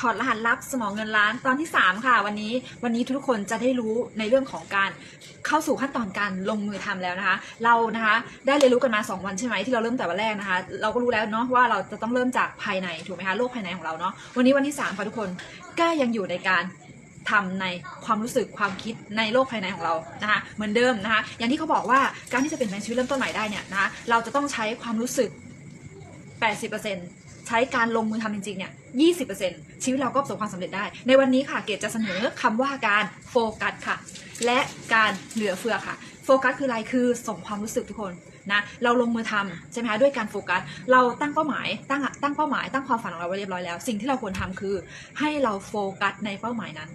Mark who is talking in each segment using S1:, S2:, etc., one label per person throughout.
S1: ถอดรหัสลับสมองเงินล้านตอนที่ 3 ค่ะ วันนี้วันนี้ทุกคนจะได้รู้ในเรื่องของการเข้าสู่ขั้นตอนการลงมือทำแล้วนะคะ เรานะคะได้เรียนรู้กันมา 2 วันใช่ไหมที่เราเริ่มแต่วันแรกนะคะ เราก็รู้แล้วเนาะว่าเราจะต้องเริ่มจากภายในถูกไหมคะโลกภายในของเราเนาะวันนี้วันที่3ค่ะทุกคนก็ยังอยู่ในการทำในความรู้สึกความคิดในโลกภายในของเรานะคะเหมือนเดิมนะคะ อย่างที่เขาบอกว่าการที่จะเปลี่ยนแปลงชีวิตเริ่มต้นใหม่ได้เนี่ยนะคะเราจะต้องใช้ความรู้สึก 80% ใช้การลงมือทำจริงๆเนี่ย20%ชีวิตเราก็ประสบความสำเร็จได้ ในวันนี้ค่ะเกดจะเสนอคำว่าการโฟกัสค่ะ และการเหลือเฟือค่ะ โฟกัสคืออะไรคือส่งความรู้สึกทุกคนนะเราลงมือทำใช่ไหมคะด้วยการโฟกัส เราตั้งเป้าหมายตั้งตั้งเป้าหมายตั้งความฝันของเราไว้เรียบร้อยแล้ว สิ่งที่เราควรทำคือ ให้เราโฟกัสในเป้าหมายนั้น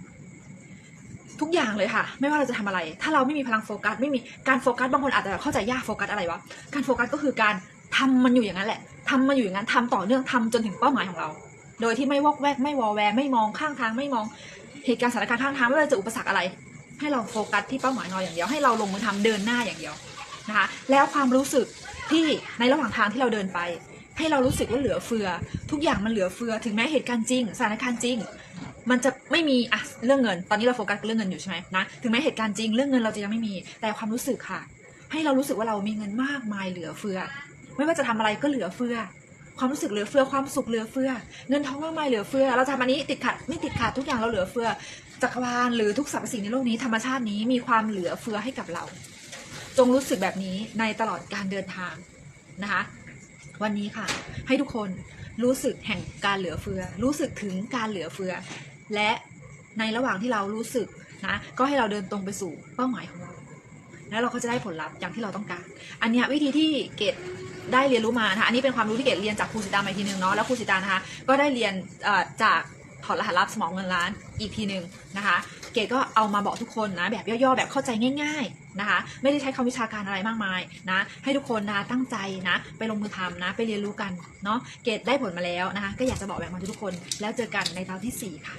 S1: ทุกอย่างเลยค่ะ ไม่ว่าเราจะทำอะไร ถ้าเราไม่มีพลังโฟกัสไม่มีการโฟกัสบางคนอาจจะเข้าใจยากโฟกัสอะไรวะการโฟกัสก็คือการ ทำมันอยู่อย่างนั้นแหละทำมาอยู่อย่างนั้นทำต่อเนื่องทำจนถึงเป้าหมายของเรา โดยที่ไม่วอกแวกไม่วอแวร์ไม่มองข้างทางไม่มองเหตุการณ์สถานการณ์ข้างทางไม่ว่าจะอุปสรรคอะไร ให้เราโฟกัสที่เป้าหมายของเราอย่างเดียวให้เราลงมือทำเดินหน้าอย่างเดียวนะคะแล้วความรู้สึกที่ในระหว่างทางที่เราเดินไป ให้เรารู้สึกว่าเหลือเฟือ ทุกอย่างมันเหลือเฟือ ถึงแม้เหตุการณ์จริงสถานการณ์จริง มันจะไม่มีอะเรื่องเงิน ตอนนี้เราโฟกัสเรื่องเงินอยู่ใช่ไหมนะถึงแม้เหตุการณ์จริงเรื่องเงินเราจะยังไม่มีแต่ความรู้สึกค่ะ ให้เรารู้สึกว่าเรามีเงินมากมายเหลือเฟือ ไม่ว่าจะทำอะไรก็เหลือเฟือ ความรู้สึกเหลือเฟือความสุขเหลือเฟือ เงินทองมากมายเหลือเฟือ เราทำอันนี้ติดขัดไม่ติดขัดทุกอย่างเราเหลือเฟือจักรวาลหรือทุกสรรพสิ่งในโลกนี้ธรรมชาตินี้มีความเหลือเฟือให้กับเรา จงรู้สึกแบบนี้ในตลอดการเดินทางนะคะวันนี้ค่ะ ให้ทุกคนรู้สึกแห่งการเหลือเฟือ รู้สึกถึงการเหลือเฟือ และในระหว่างที่เรารู้สึกนะก็ให้เราเดินตรงไปสู่เป้าหมายของเรา แล้วเราก็จะได้ผลลัพธ์อย่างที่เราต้องการ อันนี้วิธีที่เกดได้เรียนรู้มานะคะอันนี้เป็นความรู้ที่เกดเรียนจากครูสิตามาอีกทีหนึ่งเนาะแล้วครูสิตานะคะก็ได้เรียนจากถอดรหัสลับสมองเงินล้านอีกทีหนึ่งนะคะ เกดก็เอามาบอกทุกคนนะแบบย่อๆแบบเข้าใจง่าย ๆนะคะ ไม่ได้ใช้คำวิชาการอะไรมากมายนะ ให้ทุกคนนะตั้งใจนะ ไปลงมือทำนะ ไปเรียนรู้กันเนาะ เกดได้ผลมาแล้วนะคะ ก็อยากจะบอกแบบมาทุกคน แล้วเจอกันในตอนที่สี่ค่ะ